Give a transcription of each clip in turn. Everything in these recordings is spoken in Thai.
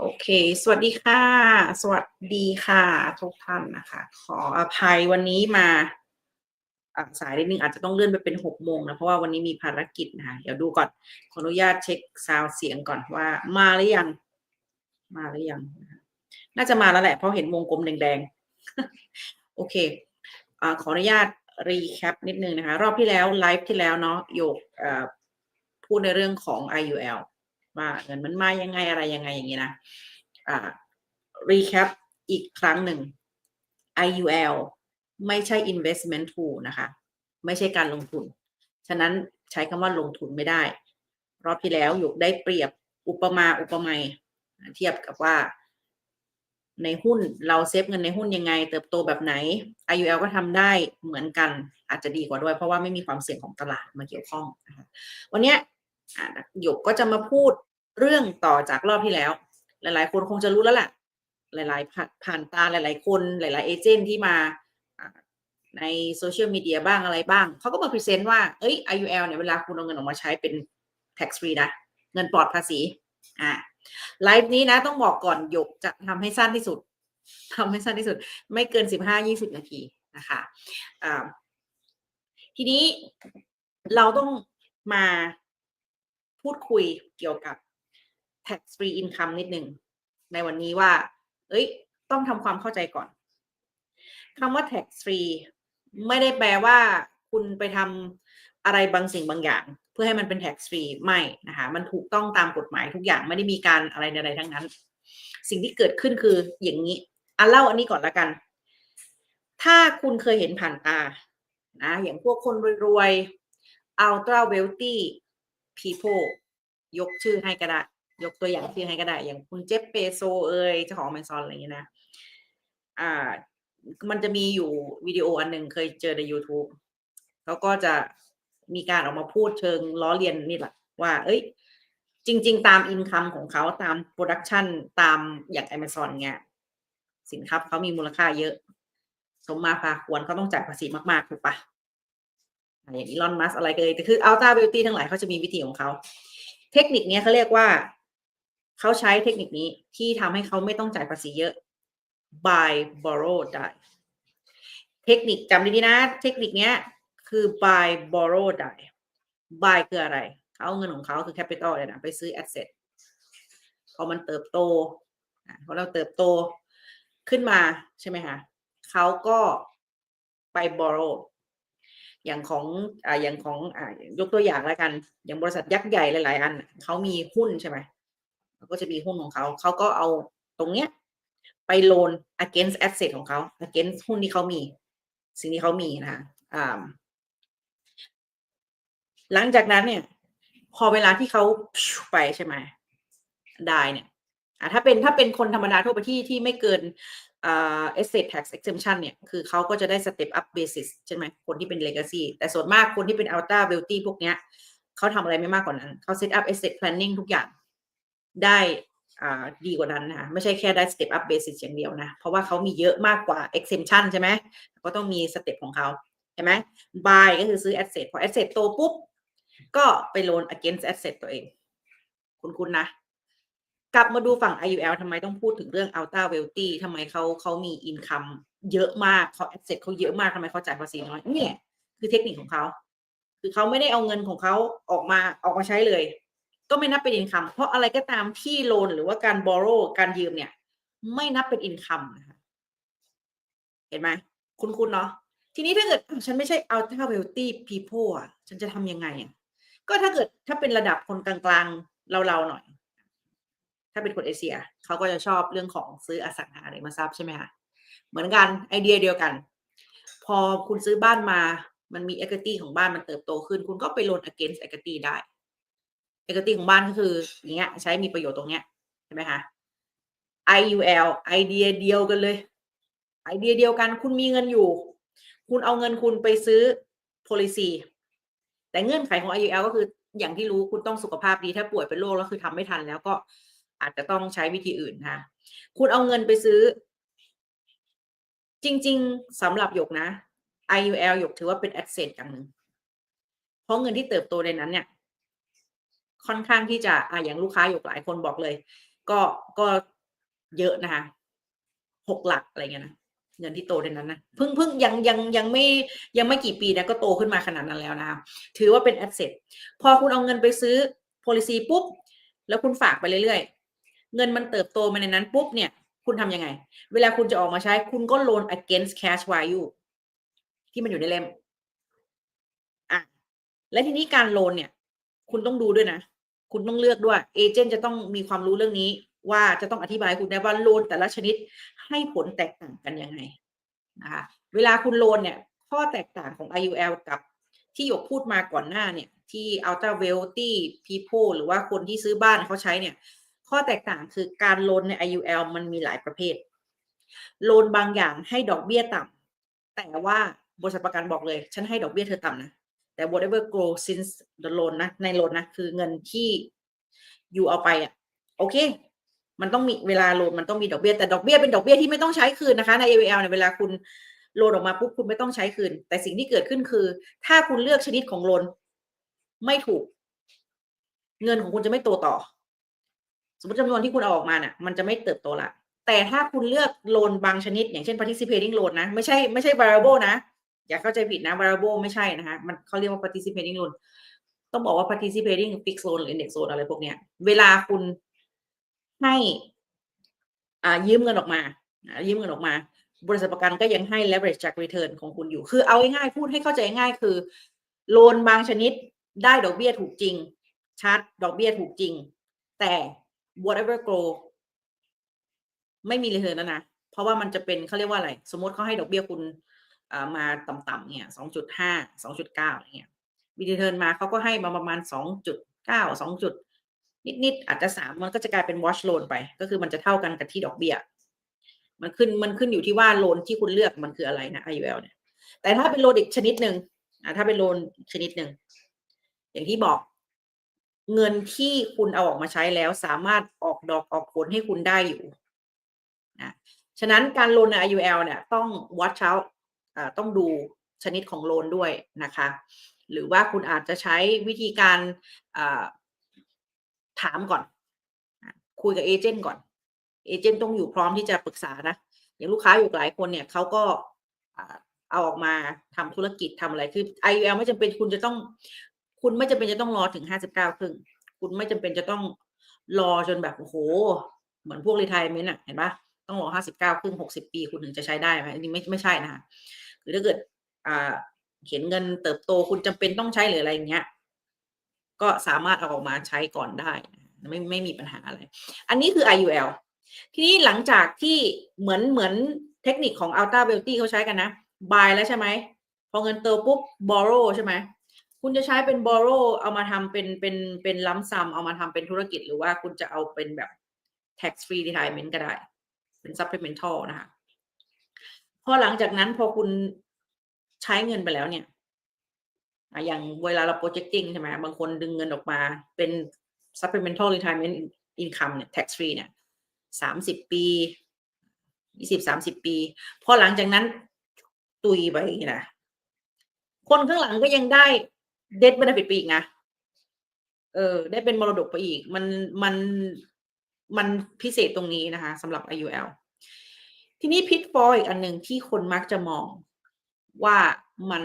โอเค สวัสดีค่ะ สวัสดีค่ะ ทุกท่านนะคะ ขออภัยวันนี้มาสายนิดนึงอาจจะต้องเลื่อนไปเป็นหกโมงนะ เพราะว่าวันนี้มีภารกิจนะคะเดี๋ยวดูก่อน ขออนุญาตเช็คซาวเสียงก่อนว่า มาหรือยัง มาหรือยัง น่าจะมาแล้วแหละ เพราะเห็นวงกลมแดงๆ โอเคอขออนุญาตรีแคปนิดนึงนะคะ รอบที่แล้วไลฟ์ที่แล้วเนาะโยกพูดในเรื่องของ IUL ว่าเงินมันมายังไงอะไรยังไงอย่างนี้นะอ่า recap อีกครั้งหนึ่ง IUL ไม่ใช่ investment tool นะคะ ไม่ใช่การลงทุน ฉะนั้นใช้คำว่าลงทุนไม่ได้ รอบที่แล้วหยกได้เปรียบอุปมาอุปไมยเทียบกับว่า ในหุ้นเราเซฟเงินในหุ้นยังไง เติบโตแบบไหน IUL ก็ทำได้เหมือนกันอาจจะดีกว่าด้วย เพราะว่าไม่มีความเสี่ยงของตลาดมาเกี่ยวข้องนะคะวันนี้หยกก็จะมาพูด เรื่องต่อจากรอบที่แล้ว หลาย ๆ คนคงจะรู้แล้วแหละหลาย ๆ ผ่านผ่านตาหลาย ๆ คนหลาย ๆ เอเจนต์ที่มาในโซเชียลมีเดียบ้างอะไรบ้าง เขาก็มาพรีเซนต์ว่าเอ้ย IUL เนี่ยเวลาคุณเอาเงินออกมาใช้เป็น tax free นะ เงินปลอดภาษี อ่าไลฟ์นี้นะต้องบอกก่อนหยกจะทำให้สั้นที่สุดทำให้สั้นที่สุด ไม่เกินสิบห้ายี่สิบนาทีนะคะอ่าทีนี้เราต้องมาพูดคุยเกี่ยวกับ tax free income นิดหนึ่งในวันนี้ว่า เอ้ย ต้องทำความเข้าใจก่อนคำว่า tax free ไม่ได้แปลว่าคุณไปทำอะไรบางสิ่งบางอย่าง เพื่อให้มันเป็น tax free ไม่นะคะ มันถูกต้องตามกฎหมายทุกอย่างไม่ได้มีการอะไรใดๆทั้งนั้น สิ่งที่เกิดขึ้นคืออย่างนี้อะเล่าอันนี้ก่อนละกัน ถ้าคุณเคยเห็นผ่านตานะอย่างพวกคนรวยๆ ultra wealthy people ยกชื่อให้ก็ได้ ยกตัวอย่างชื่อให้ก็ได้ อย่างคุณเจฟเปโซเอยเจ้าของ Amazon อะไรอย่างเงี้ยนะ อ่า มันจะมีอยู่วิดีโออันหนึ่งเคยเจอใน YouTube เขาก็จะมีการออกมาพูดเชิงล้อเลียนนี่แหละว่า เอ้ย จริง ๆ ตามอินคัมของเขาตามโปรดักชันตามอย่าง Amazon เงี้ยสินค้าเขามีมูลค่าเยอะ สมมาพาควรเขาต้องจ่ายภาษีมาก ๆ ถูกปะอย่างอีลอนมัสอะไรก็เลยแต่คืออัลต้าบิวตี้ทั้งหลายเขาจะมีวิธีของเขา เทคนิคเนี้ยเขาเรียกว่า เขาใช้เทคนิคนี้ที่ทำให้เขาไม่ต้องจ่ายภาษีเยอะ buy borrow ได้ เทคนิคจำดีๆนะ เทคนิคเนี้ยคือ buy borrow ได้ buy คืออะไร เขาเอาเงินของเขาคือ capital เลยนะไปซื้อ asset พอมันเติบโตพอเราเติบโตขึ้นมาใช่ไหมคะเขาก็ไป borrow อย่างของอ่าอย่างของอ่ายกตัวอย่างแล้วกัน อย่างบริษัทยักษ์ใหญ่หลาย ๆ อันเขามีหุ้นใช่ไหม ก็จะมีหุ้นของเขา เขาก็เอาตรงเนี้ย ไปโลน against asset ของเขา against หุ้นที่เขามี สิ่งที่เขามีนะคะหลังจากนั้นเนี่ย พอเวลาที่เขาไปใช่ไหมได้เนี่ยอ่าถ้าเป็นถ้าเป็นคนธรรมดาทั่วไปที่ที่ไม่เกินอ่า asset tax exemption เนี่ย คือเขาก็จะได้ step up basis ใช่ไหมคนที่เป็น legacy แต่ส่วนมากคนที่เป็น ultra wealthy พวกเนี้ยเขาทำอะไรไม่มากกว่านั้น เขา set up asset planning ทุกอย่าง ได้ดีกว่านั้นนะคะไม่ใช่แค่ได้ step up basis อย่างเดียวนะ เพราะว่าเขามีเยอะมากกว่า exemption ใช่ไหมก็ต้องมีสเต็ปของเขาใช่ไหม buy ก็คือซื้อ asset พอ asset โตปุ๊บ ก็ไปโลน against asset ตัวเอง คุณคุณนะ กลับมาดูฝั่ง IUL ทำไมต้องพูดถึงเรื่อง ultra wealthy ทำไมเขาเขามี income เยอะมากเขา asset เขาเยอะมากทำไมเขาจ่ายภาษีน้อยเนี่ยคือเทคนิคของเขา คือเขาไม่ได้เอาเงินของเขาออกมาออกมาใช้เลย ก็ไม่นับเป็น income เพราะอะไรก็ตามที่โลนหรือว่าการ borrow การยืมเนี่ย ไม่นับเป็น income นะคะเห็นไหมคุณคุณเนาะทีนี้ถ้าเกิดฉันไม่ใช่ ultra wealthy people อะฉันจะทำยังไงอะก็ถ้าเกิดถ้าเป็นระดับคนกลางๆ เราๆหน่อย ถ้าเป็นคนเอเชียเขาก็จะชอบเรื่องของซื้ออสังหาริมทรัพย์ใช่ไหมคะเหมือนกันไอเดียเดียวกัน พอคุณซื้อบ้านมา มันมี equity ของบ้านมันเติบโตขึ้น คุณก็ไปโลน against equity ได้ equity ของบ้านก็คืออย่างเงี้ยใช้มีประโยชน์ตรงเนี้ยใช่ไหมคะ IUL ไอเดียเดียวกันเลย ไอเดียเดียวกัน คุณมีเงินอยู่ คุณเอาเงินคุณไปซื้อ policy แต่เงื่อนไขของ IUL ก็คืออย่างที่รู้คุณต้องสุขภาพดีถ้าป่วยเป็นโรคแล้วคือทำไม่ทันแล้วก็อาจจะต้องใช้วิธีอื่นนะคะคุณเอาเงินไปซื้อ จริง ๆสำหรับหยกนะ IUL หยกถือว่าเป็น asset อย่างหนึ่งเพราะเงินที่เติบโตในนั้นเนี่ย ค่อนข้างที่จะอะอย่างลูกค้าหยกหลายคนบอกเลย ก็ก็เยอะนะคะหกหลักอะไรเงี้ยนะเงินที่โตในนั้นนะเพิ่งเพิ่งยังยังยังไม่ยังไม่กี่ปีนะก็โตขึ้นมาขนาดนั้นแล้วนะคะถือว่าเป็นแอสเซทพอคุณเอาเงินไปซื้อ policy ปุ๊บ แล้วคุณฝากไปเรื่อยๆ เงินมันเติบโตมาในนั้นปุ๊บเนี่ย คุณทำยังไง เวลาคุณจะออกมาใช้คุณก็ loan against cash value ที่มันอยู่ในเล่มอะและทีนี้การโลนเนี่ย คุณต้องดูด้วยนะ คุณต้องเลือกด้วย เอเจนต์จะต้องมีความรู้เรื่องนี้ ว่าจะต้องอธิบายคุณได้ว่าโลนแต่ละชนิดให้ผลแตกต่างกันยังไงนะคะเวลาคุณโลนเนี่ย ข้อแตกต่างของ IUL กับที่หยกพูดมาก่อนหน้าเนี่ย ที่ Ultra Wealthy People หรือว่าคนที่ซื้อบ้านเขาใช้เนี่ย ข้อแตกต่างคือการโลนใน IUL มันมีหลายประเภท โลนบางอย่างให้ดอกเบี้ยต่ำแต่ว่าบริษัทประกันบอกเลย ฉันให้ดอกเบี้ยเธอต่ำนะ แต่ whatever grow since the loan นะ ในโลนนะ คือเงินที่อยู่เอาไปอะ โอเค มันต้องมีเวลาโลนมันต้องมีดอกเบี้ย แต่ดอกเบี้ยเป็นดอกเบี้ยที่ไม่ต้องใช้คืนนะคะ ใน AVL เนี่ยเวลาคุณโลนออกมาปุ๊บคุณไม่ต้องใช้คืน แต่สิ่งที่เกิดขึ้นคือ ถ้าคุณเลือกชนิดของโลนไม่ถูก เงินของคุณจะไม่โตต่อ สมมติจำนวนที่คุณเอาออกมาเนี่ยมันจะไม่เติบโตละแต่ถ้าคุณเลือกโลนบางชนิด อย่างเช่น participating loan นะ ไม่ใช่ไม่ใช่ variable นะ อย่าเข้าใจผิดนะ variable ไม่ใช่นะคะมันเขาเรียกว่า participating loan ต้องบอกว่า participating fixed loan หรือ index loan อะไรพวกเนี้ย เวลาคุณให้อ่ายืมเงินออกมายืมเงินออกมา บริษัทประกันก็ยังให้ leverage จาก return ของคุณอยู่ คือเอาง่ายๆพูดให้เข้าใจง่ายคือ โลนบางชนิดได้ดอกเบี้ยถูกจริงชัดดอกเบี้ยถูกจริง แต่ whatever grow ไม่มี return แล้วนะ เพราะว่ามันจะเป็นเขาเรียกว่าอะไร สมมติเขาให้ดอกเบี้ยคุณ มาต่ำๆเนี่ยสองจุดห้าสองจุดเก้าอย่างเงี้ยมีรีเทิร์นมาเขาก็ให้มาประมาณสองจุดเก้าสองจุดนิดๆอาจจะสามมันก็จะกลายเป็น wash loan ไป ก็คือมันจะเท่ากันกับที่ดอกเบี้ยมันขึ้นมันขึ้นอยู่ที่ว่าโลนที่คุณเลือกมันคืออะไรนะ IUL เนี่ย แต่ถ้าเป็นโลนอีกชนิดหนึ่งอ่าถ้าเป็นโลนชนิดหนึ่งอย่างที่บอก เงินที่คุณเอาออกมาใช้แล้วสามารถออกดอกออกผลให้คุณได้อยู่นะฉะนั้นการโลนใน IUL เนี่ยต้อง watch out ต้องดูชนิดของโลนด้วยนะคะ หรือว่าคุณอาจจะใช้วิธีการถามก่อน คุยกับเอเจนต์ก่อน เอเจนต์ต้องอยู่พร้อมที่จะปรึกษานะ อย่างลูกค้าอยู่หลายคนเนี่ยเขาก็เอาออกมาทำธุรกิจทำอะไร คือ IUL ไม่จำเป็นคุณจะต้อง คุณไม่จำเป็นจะต้องรอถึงห้าสิบเก้าครึ่ง คุณไม่จำเป็นจะต้องรอจนแบบโอ้โห เหมือนพวกรีทายเมนต์อะเห็นปะต้องรอห้าสิบเก้าครึ่งหกสิบปีคุณถึงจะใช้ได้ไหมนนี้ไม่ไม่ใช่นะคะือถ้าเกิดอ่าเห็นเงินเติบโตคุณจำเป็นต้องใช้หรืออะไรอย่างเงี้ย ก็สามารถเอาออกมาใช้ก่อนได้ ไม่ไม่มีปัญหาอะไร อันนี้คือ IUL ทีนี้หลังจากที่เหมือนเหมือนเทคนิคของ Ultra Beauty เขาใช้กันนะ buy แล้วใช่ไหม พอเงินโตปุ๊บ borrow ใช่ไหม คุณจะใช้เป็น borrow เอามาทำเป็นเป็นเป็นล้ำซ้ำเอามาทำเป็นธุรกิจหรือว่าคุณจะเอาเป็นแบบ tax free retirement ก็ได้ เป็น supplemental นะคะ พอหลังจากนั้นพอคุณใช้เงินไปแล้วเนี่ยอย่างเวลาเรา projecting ใช่ไหมบางคนดึงเงินออกมาเป็น supplemental retirement income เนี่ย tax free เนี่ยสามสิบปียี่สิบสามสิบปี พอหลังจากนั้นตุยไปนะคนข้างหลังก็ยังได้ death benefit ไปอีกนะเออ ได้เป็นมรดกไปอีก มันมันมันพิเศษตรงนี้นะคะสำหรับ IUL ทีนี้พิทฟอลอีกอันหนึ่งที่คนมักจะมองว่ามัน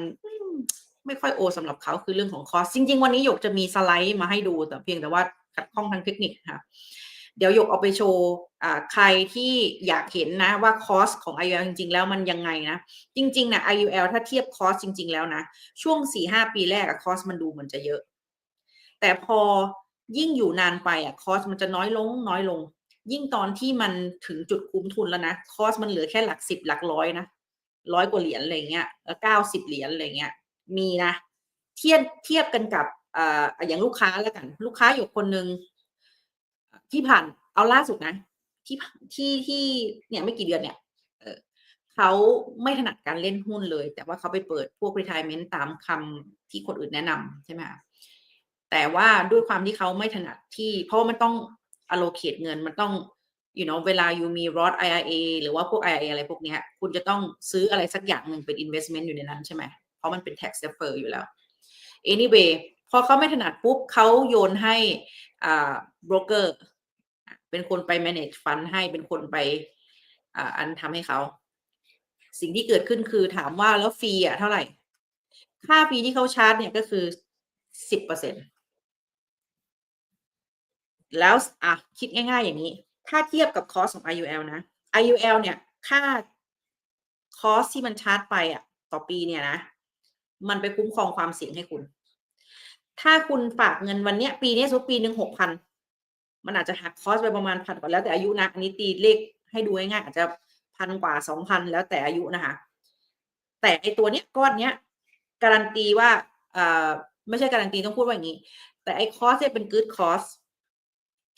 ไม่ค่อยโอสำหรับเขาคือเรื่องของคอสจริง ๆ วันนี้หยกจะมีสไลด์มาให้ดูแต่เพียงแต่ว่าขัดข้องทางเทคนิคค่ะเดี๋ยวหยกเอาไปโชว์ใครที่อยากเห็นนะว่าคอสของ IUL จริง ๆ แล้วมันยังไงนะ จริงๆนะ IUL ถ้าเทียบคอสจริง ๆ แล้วนะ ช่วงสี่ห้าปีแรกอะคอสมันดูเหมือนจะเยอะ แต่พอยิ่งอยู่นานไปอะคอสมันจะน้อยลงน้อยลง ยิ่งตอนที่มันถึงจุดคุ้มทุนแล้วนะคอสมันเหลือแค่หลักสิบหลักร้อยนะร้อยกว่าเหรียญอะไรเงี้ยเก้าสิบเหรียญอะไรเงี้ยมีนะ เทียบเทียบกันกับอ่าอย่างลูกค้าแล้วกัน ลูกค้าอยู่คนหนึ่งที่ผ่านเอาล่าสุดนะ ที่ที่ที่เนี่ยไม่กี่เดือนเนี่ยเขาไม่ถนัดการเล่นหุ้นเลย แต่ว่าเขาไปเปิดพวก retirement ตามคำที่คนอื่นแนะนำใช่ไหมแต่ว่าด้วยความที่เขาไม่ถนัดที่ เพราะว่ามันต้อง allocate เงินมันต้อง you know เวลาอยู่มี Roth IRA หรือว่าพวก IRA อะไรพวกเนี้ยคุณจะต้องซื้ออะไรสักอย่างหนึ่งเป็น investment อยู่ในนั้นใช่ไหมเพราะมันเป็น tax defer อยู่แล้ว anyway พอเขาไม่ถนัดปุ๊บเขาโยนให้อ่า broker เป็นคนไป manage fund ให้เป็นคนไปอ่าอันทำให้เขา สิ่งที่เกิดขึ้นคือถามว่าแล้วฟรีอะเท่าไหร่ ค่าฟรีที่เขาชาร์จเนี่ยก็คือสิบเปอร์เซ็นต์ แล้วอะคิดง่ายๆอย่างนี้ ถ้าเทียบกับคอสของ IUL นะ IUL เนี่ย ค่าคอสที่มันชาร์จไปอะ ต่อปีเนี่ยนะ มันไปคุ้มครองความเสี่ยงให้คุณ ถ้าคุณฝากเงินวันเนี้ย ปีนี้สมมติปีหนึ่งหกพันมันอาจจะหักคอสไปประมาณพันกว่าแล้วแต่อายุนะอันนี้ตีเลขให้ดูง่ายๆอาจจะพันกว่าสองพันแล้วแต่อายุนะคะ แต่ไอตัวเนี้ยก้อนเนี้ย การันตีว่าเอ่อไม่ใช่การันตีต้องพูดว่าอย่างนี้ แต่ไอคอสเนี่ยเป็น good cost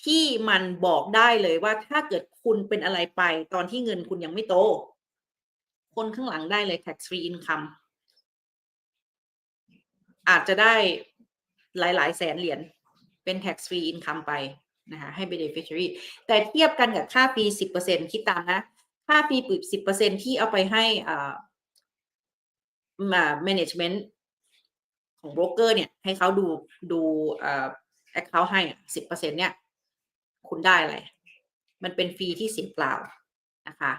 ที่มันบอกได้เลยว่าถ้าเกิดคุณเป็นอะไรไป ตอนที่เงินคุณยังไม่โต คนข้างหลังได้เลย tax free income อาจจะได้หลาย ๆ แสนเหรียญเป็น tax free income ไปนะคะให้ beneficiary แต่เทียบกันกับค่าฟรี10%คิดตามนะ ค่าฟรีปุ๋ย10%ที่เอาไปให้อ่า management ของโบรกเกอร์เนี่ย ให้เขาดูดูอ่อ account ให้สิบเปอร์เซ็นเนี่ย คุณได้อะไร มันเป็นฟรีที่เสียเปล่านะคะ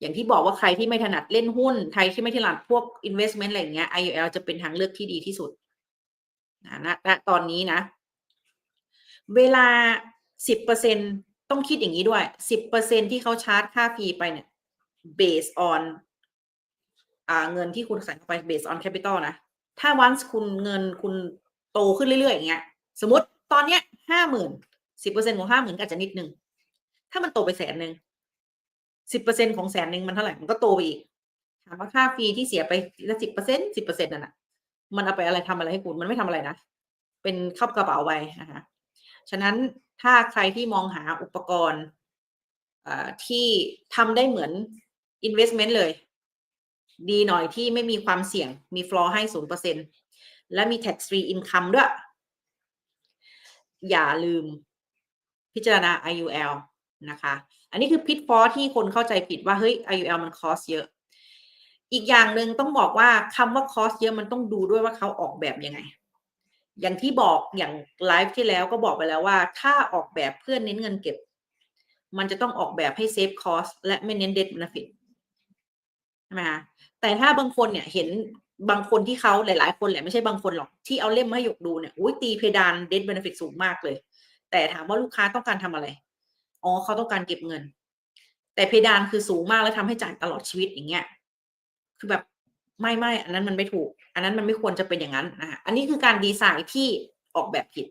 อย่างที่บอกว่าใครที่ไม่ถนัดเล่นหุ้น ใครที่ไม่ถนัดพวก investment อะไรอย่างเงี้ย IUL จะเป็นทางเลือกที่ดีที่สุดนะณณตอนนี้นะ เวลาสิบเปอร์เซ็นต้องคิดอย่างนี้ด้วยสิบเปอร์เซ็นที่เขาชาร์จค่าฟรีไปเนี่ย based on เงินที่คุณใส่เข้าไป based on capital นะ ถ้า once คุณเงินคุณโตขึ้นเรื่อยๆอย่างเงี้ย สมมติตอนเนี้ยห้าหมื่น สิบเปอร์เซ็นของห้าหมื่นก็อาจจะนิดนึง ถ้ามันโตไปแสนหนึ่งสิบเปอร์เซ็นของแสนหนึ่งมันเท่าไหร่ มันก็โตไปอีก ถามว่าค่าฟรีที่เสียไปละสิบเปอร์เซ็นสิบเปอร์เซ็นนั่นน่ะมันเอาไปอะไรทำอะไรให้คุณ มันไม่ทำอะไรนะ เป็นเข้ากระเป๋าไว้นะคะฉะนั้นถ้าใครที่มองหาอุปกรณ์ที่ทำได้เหมือน investment เลย ดีหน่อยที่ไม่มีความเสี่ยง มีฟลอร์ให้ศูนเปอร์เซ็นและมี tax free income ด้วย อย่าลืม พิจารณา IUL นะคะ อันนี้คือพิทฟอที่คนเข้าใจผิดว่าเฮ้ย IUL มันคอสเยอะ อีกอย่างหนึ่งต้องบอกว่าคำว่าคอสเยอะมันต้องดูด้วยว่าเขาออกแบบยังไง อย่างที่บอกอย่างไลฟ์ที่แล้วก็บอกไปแล้วว่า ถ้าออกแบบเพื่อเน้นเงินเก็บ มันจะต้องออกแบบให้เซฟคอสและไม่เน้นเด็ดบนฟิตใช่ไหมคะแต่ถ้าบางคนเนี่ยเห็นบางคนที่เขาหลาย ๆ คนแหละไม่ใช่บางคนหรอกที่เอาเล่มมาให้หยกดูเนี่ยอุ้ยตีเพดานเด็ดเบนฟิตสูงมากเลย แต่ถามว่าลูกค้าต้องการทำอะไร อ๋อเขาต้องการเก็บเงิน แต่เพดานคือสูงมากแล้วทำให้จ่ายตลอดชีวิตอย่างเงี้ย คือแบบไม่ไม่อันนั้นมันไม่ถูก อันนั้นมันไม่ควรจะเป็นอย่างนั้นนะคะอันนี้คือการดีไซน์ที่ออกแบบผิด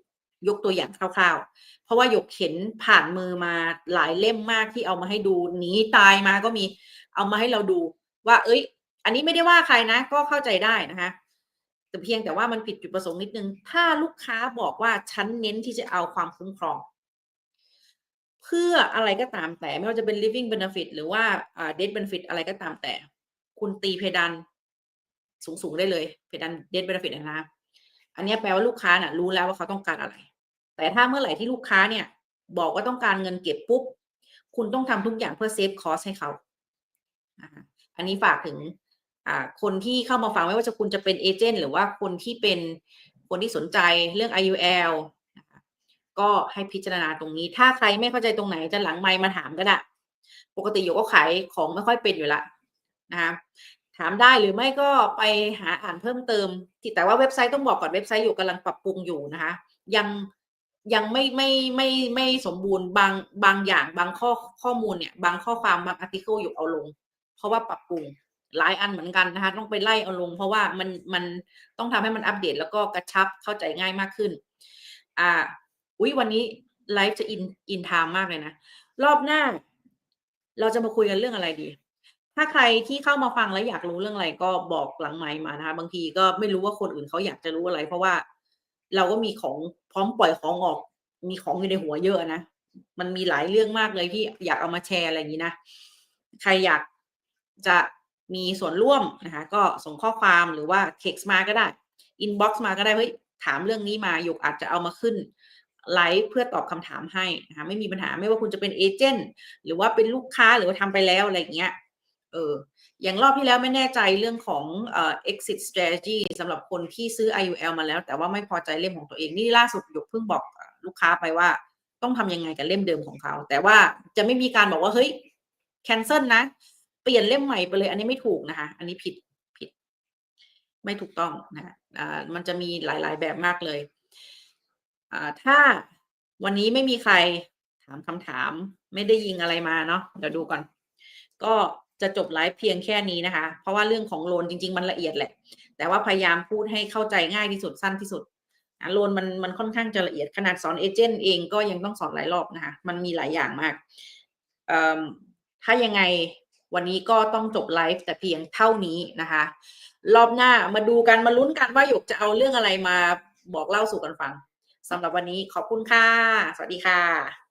ยกตัวอย่างคร่าวๆ เพราะว่าหยกเห็นผ่านมือมาหลายเล่มมากที่เอามาให้ดูหนีตายมาก็มีเอามาให้เราดูว่า เอ้ย อันนี้ไม่ได้ว่าใครนะ ก็เข้าใจได้นะคะ แต่เพียงแต่ว่ามันผิดจุดประสงค์นิดนึง ถ้าลูกค้าบอกว่าฉันเน้นที่จะเอาความคุ้มครอง เพื่ออะไรก็ตามแต่ไม่ว่าจะเป็น living benefit หรือว่า death benefit อะไรก็ตามแต่ คุณตีเพดานสูงๆได้เลยเพดาน death benefit นะอันนี้แปลว่าลูกค้าน่ะ รู้แล้วว่าเขาต้องการอะไร แต่ถ้าเมื่อไหร่ที่ลูกค้าเนี่ย บอกว่าต้องการเงินเก็บปุ๊บ คุณต้องทำทุกอย่างเพื่อเซฟคอสให้เขา อันนี้ฝากถึง คนที่เข้ามาฟังไม่ว่าจะคุณจะเป็นเอเจนต์หรือว่าคนที่เป็นคนที่สนใจเรื่อง IUL ก็ให้พิจารณาตรงนี้ ถ้าใครไม่เข้าใจตรงไหนจะหลังไมค์มาถามก็ได้ ปกติโยก็ขายของไม่ค่อยเป็นอยู่ละนะคะถามได้หรือไม่ก็ไปหาอ่านเพิ่มเติม แต่ว่าเว็บไซต์ต้องบอกก่อนเว็บไซต์อยู่กำลังปรับปรุงอยู่นะคะ ยังยังไม่ไม่ไม่ไม่สมบูรณ์บางบางอย่างบางข้อข้อมูลเนี่ย บางข้อความบางอาร์ติเคิลอยู่เอาลง เพราะว่าปรับปรุง หลายอันเหมือนกันนะคะต้องไปไล่เอาลง เพราะว่ามันมันต้องทำให้มันอัปเดต แล้วก็กระชับเข้าใจง่ายมากขึ้น อ่า อุ้ยวันนี้ไลฟ์จะอินอินไทม์มากเลยนะ รอบหน้า เราจะมาคุยกันเรื่องอะไรดี ถ้าใครที่เข้ามาฟังแล้วอยากรู้เรื่องอะไรก็บอกหลังไมค์มานะคะบางทีก็ไม่รู้ว่าคนอื่นเขาอยากจะรู้อะไร เพราะว่าเราก็มีของพร้อมปล่อยของออก มีของอยู่ในหัวเยอะนะมันมีหลายเรื่องมากเลยที่อยากเอามาแชร์อะไรอย่างนี้นะใครอยากจะ มีส่วนร่วมนะคะก็ส่งข้อความหรือว่าเท็กซ์มาก็ได้อินบ็อกซ์มาก็ได้เฮ้ยถามเรื่องนี้มาหยกอาจจะเอามาขึ้นไลฟ์เพื่อตอบคำถามให้นะคะไม่มีปัญหาไม่ว่าคุณจะเป็นเอเจนต์หรือว่าเป็นลูกค้าหรือว่าทำไปแล้วอะไรเงี้ยเอออย่างรอบที่แล้วไม่แน่ใจเรื่องของเอ่อ exit strategy สำหรับคนที่ซื้อ IUL มาแล้ว แต่ว่าไม่พอใจเล่มของตัวเองนี่ล่าสุดหยกเพิ่งบอกลูกค้าไปว่า ต้องทำยังไงกับเล่มเดิมของเขา แต่ว่าจะไม่มีการบอกว่าเฮ้ยแคนเซิลนะ ปลี่ยนเล่มใหม่ไปเลย อันนี้ไม่ถูกนะคะ อันนี้ผิดผิด ไม่ถูกต้องนะอ่ามันจะมีหลาย ๆ แบบมากเลยอ่าถ้าวันนี้ไม่มีใครถามคำถาม ไม่ได้ยิงอะไรมาเนาะเดี๋ยวดูก่อน ก็จะจบไลฟ์เพียงแค่นี้นะคะ เพราะว่าเรื่องของโลนจริง ๆ มันละเอียดแหละ แต่ว่าพยายามพูดให้เข้าใจง่ายที่สุดสั้นที่สุดโลนมันมันค่อนข้างจะละเอียดขนาดสอนเอเจนต์เองก็ยังต้องสอนหลายรอบนะคะ มันมีหลายอย่างมากถ้ายังไง วันนี้ก็ต้องจบไลฟ์แต่เพียงเท่านี้นะคะ รอบหน้ามาดูกันมาลุ้นกันว่าหยกจะเอาเรื่องอะไรมาบอกเล่าสู่กันฟังสำหรับวันนี้ขอบคุณค่ะ สวัสดีค่ะ